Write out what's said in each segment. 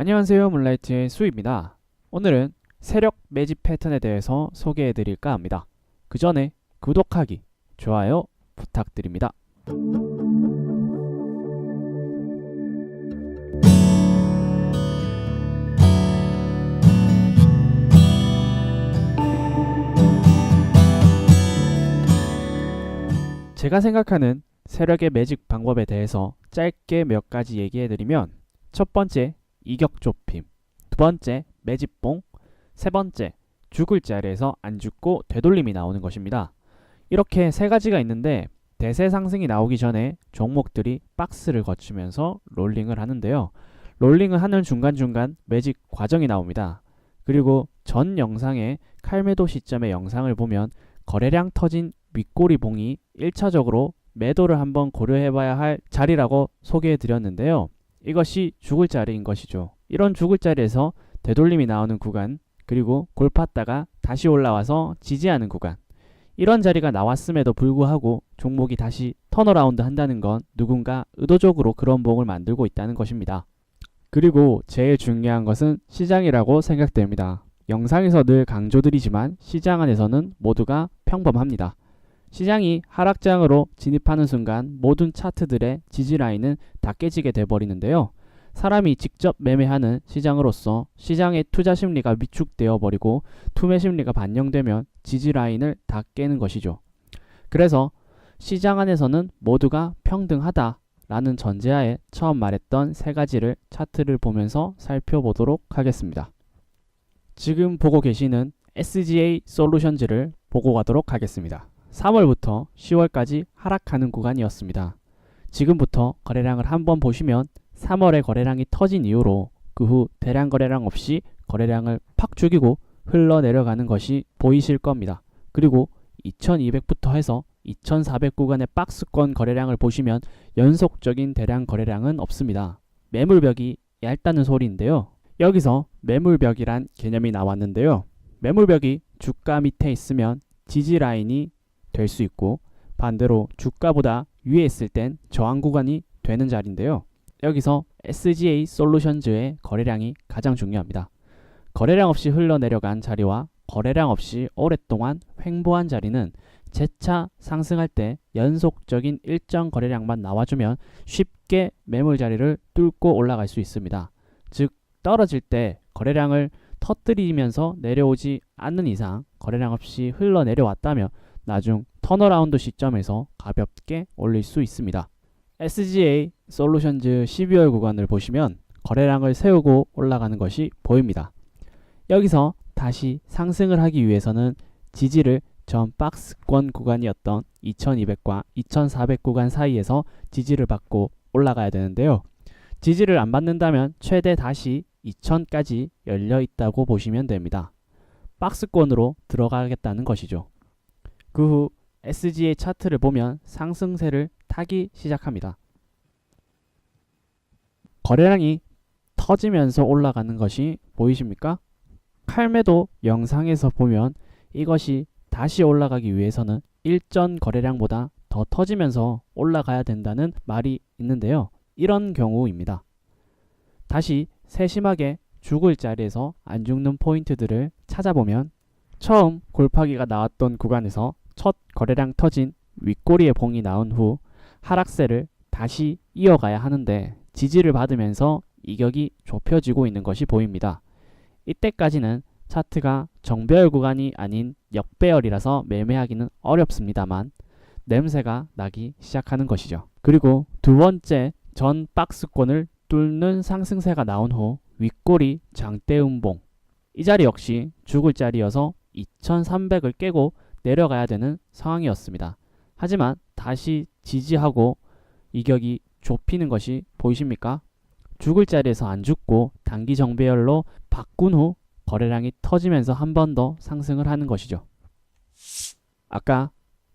안녕하세요. 문라이트의 수입니다. 오늘은 세력 매집 패턴에 대해서 소개해 드릴까 합니다. 그 전에 구독하기, 좋아요 부탁드립니다. 제가 생각하는 세력의 매직 방법에 대해서 짧게 몇 가지 얘기해 드리면 첫 번째 이격 좁힘, 두 번째 매집봉, 세 번째 죽을 자리에서 안 죽고 되돌림이 나오는 것입니다. 이렇게 세 가지가 있는데 대세 상승이 나오기 전에 종목들이 박스를 거치면서 롤링을 하는데요. 롤링을 하는 중간중간 매직 과정이 나옵니다. 그리고 전 영상의 칼매도 시점의 영상을 보면 거래량 터진 윗꼬리 봉이 1차적으로 매도를 한번 고려해봐야 할 자리라고 소개해 드렸는데요. 이것이 죽을 자리인 것이죠. 이런 죽을 자리에서 되돌림이 나오는 구간, 그리고 골 팠다가 다시 올라와서 지지하는 구간. 이런 자리가 나왔음에도 불구하고 종목이 다시 턴어라운드 한다는 건 누군가 의도적으로 그런 봉을 만들고 있다는 것입니다. 그리고 제일 중요한 것은 시장이라고 생각됩니다. 영상에서 늘 강조드리지만 시장 안에서는 모두가 평범합니다. 시장이 하락장으로 진입하는 순간 모든 차트들의 지지라인은 다 깨지게 돼버리는데요. 사람이 직접 매매하는 시장으로서 시장의 투자 심리가 위축되어 버리고 투매 심리가 반영되면 지지라인을 다 깨는 것이죠. 그래서 시장 안에서는 모두가 평등하다 라는 전제하에 처음 말했던 세 가지를 차트를 보면서 살펴보도록 하겠습니다. 지금 보고 계시는 SGA 솔루션즈를 보고 가도록 하겠습니다. 3월부터 10월까지 하락하는 구간이었습니다. 지금부터 거래량을 한번 보시면 3월에 거래량이 터진 이후로 그 후 대량 거래량 없이 거래량을 팍 죽이고 흘러내려가는 것이 보이실 겁니다. 그리고 2200부터 해서 2400 구간의 박스권 거래량을 보시면 연속적인 대량 거래량은 없습니다. 매물벽이 얇다는 소리인데요. 여기서 매물벽이란 개념이 나왔는데요. 매물벽이 주가 밑에 있으면 지지 라인이 될 수 있고 반대로 주가보다 위에 있을 땐 저항 구간이 되는 자리인데요. 여기서 SGA 솔루션즈의 거래량이 가장 중요합니다. 거래량 없이 흘러내려간 자리와 거래량 없이 오랫동안 횡보한 자리는 재차 상승할 때 연속적인 일정 거래량만 나와주면 쉽게 매물 자리를 뚫고 올라갈 수 있습니다. 즉 떨어질 때 거래량을 터뜨리면서 내려오지 않는 이상 거래량 없이 흘러내려왔다면 나중 턴어라운드 시점에서 가볍게 올릴 수 있습니다. SGA 솔루션즈 12월 구간을 보시면 거래량을 세우고 올라가는 것이 보입니다. 여기서 다시 상승을 하기 위해서는 지지를 전 박스권 구간이었던 2200과 2400 구간 사이에서 지지를 받고 올라가야 되는데요. 지지를 안 받는다면 최대 다시 2000까지 열려 있다고 보시면 됩니다. 박스권으로 들어가겠다는 것이죠. 그 후 SGA 차트를 보면 상승세를 타기 시작합니다. 거래량이 터지면서 올라가는 것이 보이십니까? 칼매도 영상에서 보면 이것이 다시 올라가기 위해서는 일전 거래량보다 더 터지면서 올라가야 된다는 말이 있는데요. 이런 경우입니다. 다시 세심하게 죽을 자리에서 안 죽는 포인트들을 찾아보면 처음 골파기가 나왔던 구간에서 첫 거래량 터진 윗꼬리의 봉이 나온 후 하락세를 다시 이어가야 하는데 지지를 받으면서 이격이 좁혀지고 있는 것이 보입니다. 이때까지는 차트가 정배열 구간이 아닌 역배열이라서 매매하기는 어렵습니다만 냄새가 나기 시작하는 것이죠. 그리고 두 번째 전 박스권을 뚫는 상승세가 나온 후 윗꼬리 장대음봉 이 자리 역시 죽을 자리여서 2300을 깨고 내려가야 되는 상황이었습니다. 하지만 다시 지지하고 이격이 좁히는 것이 보이십니까? 죽을 자리에서 안 죽고 단기 정배열로 바꾼 후 거래량이 터지면서 한 번 더 상승을 하는 것이죠. 아까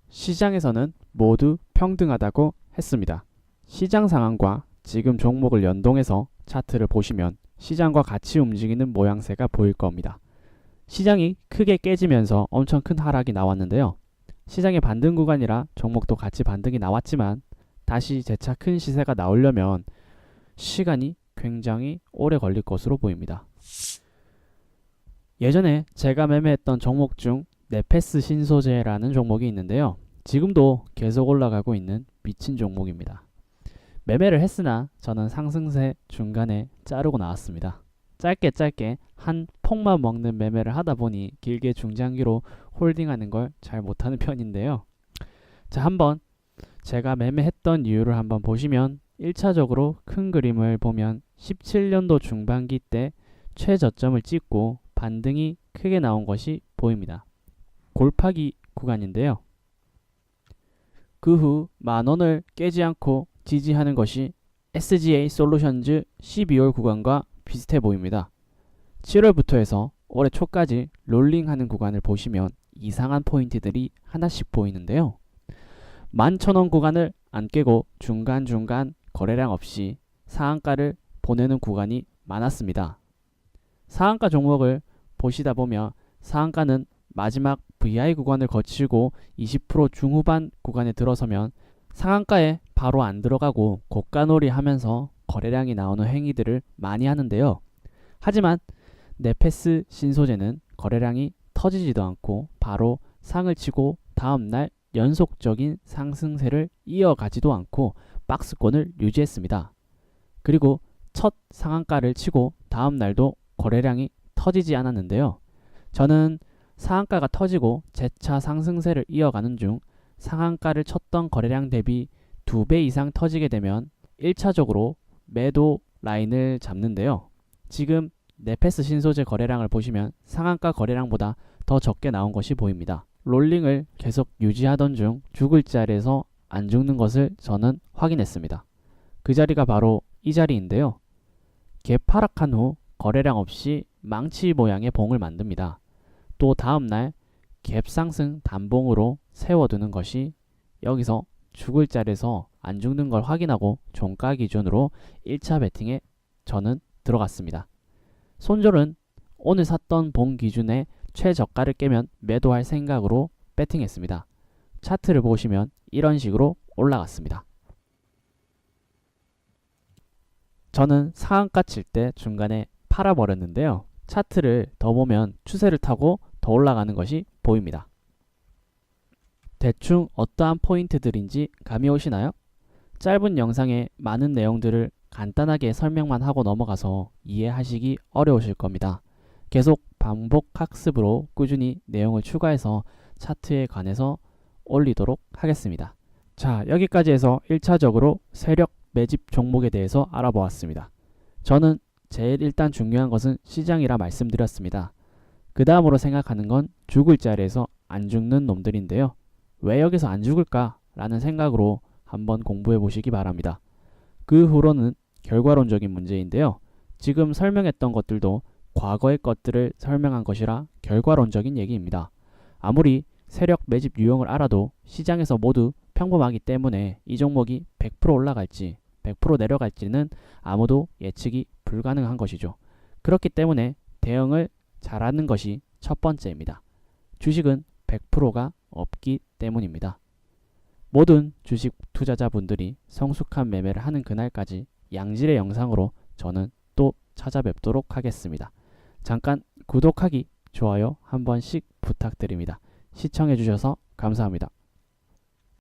시장에서는 모두 평등하다고 했습니다. 시장 상황과 지금 종목을 연동해서 차트를 보시면 시장과 같이 움직이는 모양새가 보일 겁니다. 시장이 크게 깨지면서 엄청 큰 하락이 나왔는데요. 시장의 반등 구간이라 종목도 같이 반등이 나왔지만 다시 재차 큰 시세가 나오려면 시간이 굉장히 오래 걸릴 것으로 보입니다. 예전에 제가 매매했던 종목 중 네페스 신소재라는 종목이 있는데요. 지금도 계속 올라가고 있는 미친 종목입니다. 매매를 했으나 저는 상승세 중간에 자르고 나왔습니다. 짧게 짧게 한 폭만 먹는 매매를 하다 보니 길게 중장기로 홀딩하는 걸 잘 못하는 편인데요. 자, 한번 제가 매매했던 이유를 한번 보시면 1차적으로 큰 그림을 보면 17년도 중반기 때 최저점을 찍고 반등이 크게 나온 것이 보입니다. 골파기 구간인데요. 그 후 만원을 깨지 않고 지지하는 것이 SGA 솔루션즈 12월 구간과 비슷해 보입니다. 7월부터 해서 올해 초까지 롤링하는 구간을 보시면 이상한 포인트들이 하나씩 보이는데요. 11,000원 구간을 안 깨고 중간중간 거래량 없이 상한가를 보내는 구간이 많았습니다. 상한가 종목을 보시다 보면 상한가는 마지막 VI 구간을 거치고 20% 중후반 구간에 들어서면 상한가에 바로 안 들어가고 고가놀이 하면서 거래량이 나오는 행위들을 많이 하는데요. 하지만 네페스 신소재는 거래량이 터지지도 않고 바로 상을 치고 다음날 연속적인 상승세를 이어가지도 않고 박스권을 유지했습니다. 그리고 첫 상한가를 치고 다음 날도 거래량이 터지지 않았는데요. 저는 상한가가 터지고 재차 상승세를 이어가는 중 상한가를 쳤던 거래량 대비 2배 이상 터지게 되면 1차적으로 매도 라인을 잡는데요. 지금 네페스 신소재 거래량을 보시면 상한가 거래량보다 더 적게 나온 것이 보입니다. 롤링을 계속 유지하던 중 죽을 자리에서 안 죽는 것을 저는 확인했습니다. 그 자리가 바로 이 자리인데요. 갭 하락한 후 거래량 없이 망치 모양의 봉을 만듭니다. 또 다음날 갭 상승 단봉으로 세워두는 것이 여기서 죽을 자리에서 안 죽는 걸 확인하고 종가 기준으로 1차 베팅에 저는 들어갔습니다. 손절은 오늘 샀던 봉 기준에 최저가를 깨면 매도할 생각으로 배팅했습니다. 차트를 보시면 이런 식으로 올라갔습니다. 저는 상한가 칠 때 중간에 팔아버렸는데요. 차트를 더 보면 추세를 타고 더 올라가는 것이 보입니다. 대충 어떠한 포인트들인지 감이 오시나요? 짧은 영상에 많은 내용들을 간단하게 설명만 하고 넘어가서 이해하시기 어려우실 겁니다. 계속 반복 학습으로 꾸준히 내용을 추가해서 차트에 관해서 올리도록 하겠습니다. 자, 여기까지 해서 1차적으로 세력 매집 종목에 대해서 알아보았습니다. 저는 제일 일단 중요한 것은 시장이라 말씀드렸습니다. 그 다음으로 생각하는 건 죽을 자리에서 안 죽는 놈들인데요. 왜 여기서 안 죽을까? 라는 생각으로 한번 공부해 보시기 바랍니다. 그 후로는 결과론적인 문제인데요. 지금 설명했던 것들도 과거의 것들을 설명한 것이라 결과론적인 얘기입니다. 아무리 세력 매집 유형을 알아도 시장에서 모두 평범하기 때문에 이 종목이 100% 올라갈지 100% 내려갈지는 아무도 예측이 불가능한 것이죠. 그렇기 때문에 대응을 잘하는 것이 첫 번째입니다. 주식은 100%가 없기 때문입니다. 모든 주식 투자자분들이 성숙한 매매를 하는 그날까지 양질의 영상으로 저는 또 찾아뵙도록 하겠습니다. 잠깐 구독하기, 좋아요 한 번씩 부탁드립니다. 시청해주셔서 감사합니다.